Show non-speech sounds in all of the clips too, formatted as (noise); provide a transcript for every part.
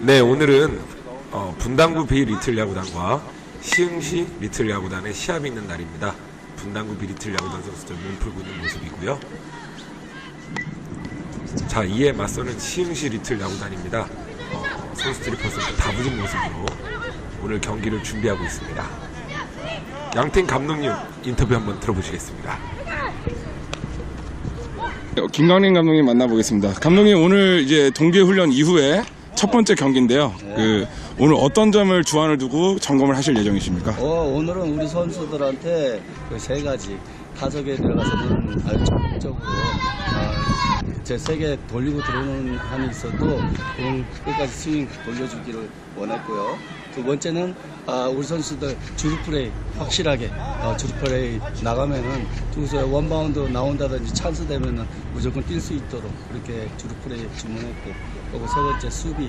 네, 오늘은 어, 분당구 B 리틀 야구단과 시흥시 리틀 야구단의 시합이 있는 날입니다. 분당구 B 리틀 야구단 선수들 몸 풀고 있는 모습이고요. 자, 이에 맞서는 시흥시 리틀 야구단입니다. 어, 선수들이 벌써 다부진 모습으로 오늘 경기를 준비하고 있습니다. 양팀 감독님 인터뷰 한번 들어보시겠습니다. 김광림 감독님 만나보겠습니다. 감독님 오늘 이제 동계 훈련 이후에 첫 번째 경기인데요. 그 오늘 어떤 점을 주안을 두고 점검을 하실 예정이십니까? 어, 오늘은 우리 선수들한테 그 세 가지 타석에 들어가서는 적극적으로 아, 제 세게 돌리고 들어오는 한이 있어도 공 끝까지 스윙 돌려주기를 원했고요. 두 번째는 아, 우리 선수들 주루 플레이 확실하게 어, 주루 플레이 나가면은 중소에 원바운드 나온다든지 찬스 되면은 무조건 뛸 수 있도록 그렇게 주루 플레이 주문했고 그리고 세 번째 수비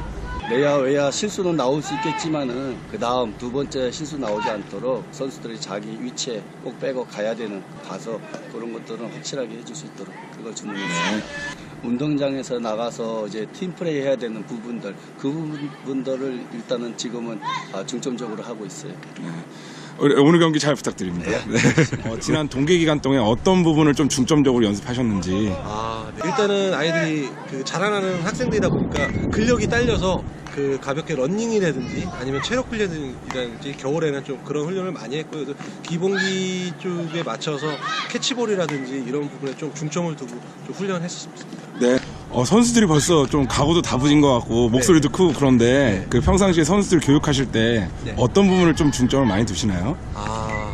내야 외야 실수는 나올 수 있겠지만은 그 다음 두 번째 실수 나오지 않도록 선수들이 자기 위치에 꼭 빼고 가야 되는 가서 그런 것들은 확실하게 해줄 수 있도록 그걸 주문했어요. 운동장에서 나가서 이제 팀 플레이 해야 되는 부분들 그 부분들을 일단은 지금은 아, 중점적으로 하고 있어요. 오늘 오늘 경기 잘 부탁드립니다. 네. 어, 지난 동계 기간 동안 어떤 부분을 좀 중점적으로 연습하셨는지 아, 네. 일단은 아이들이 그 자라나는 학생들이다 보니까 근력이 딸려서 그 가볍게 런닝이라든지 아니면 체력 훈련이라든지 겨울에는 좀 그런 훈련을 많이 했고요. 기본기 쪽에 맞춰서 캐치볼이라든지 이런 부분에 좀 중점을 두고 좀 훈련을 했었습니다. 네. 어, 선수들이 벌써 좀 각오도 다부진 것 같고 목소리도 크고 그런데 그 평상시에 선수들 교육하실 때 네. 어떤 부분을 좀 중점을 많이 두시나요? 아,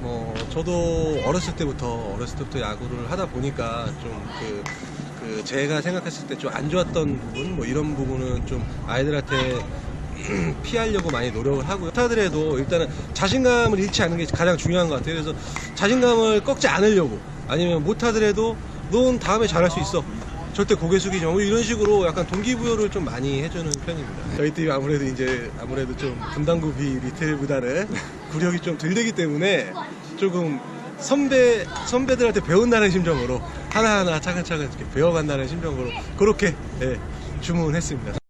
뭐 저도 어렸을 때부터 어렸을 때부터 야구를 하다 보니까 좀그 그 제가 생각했을 때 좀 안 좋았던 부분 뭐 이런 부분은 좀 아이들한테 (clears throat) 피하려고 많이 노력을 하고요. 타들에도 일단은 자신감을 잃지 않는 게 가장 중요한 것 같아요. 그래서 자신감을 꺾지 않으려고 아니면 못하더라도 넌 다음에 잘할 수 있어. 절대 고개 숙이지 마. 뭐 이런 식으로 약간 동기부여를 좀 많이 해주는 편입니다. 저희 팀이 아무래도 이제 아무래도 좀 분당구 비 리틀보다는 구력이 좀 덜 되기 때문에 조금 선배 선배들한테 배운다는 심정으로 하나하나 차근차근 이렇게 배워간다는 심정으로 그렇게 예, 주문했습니다.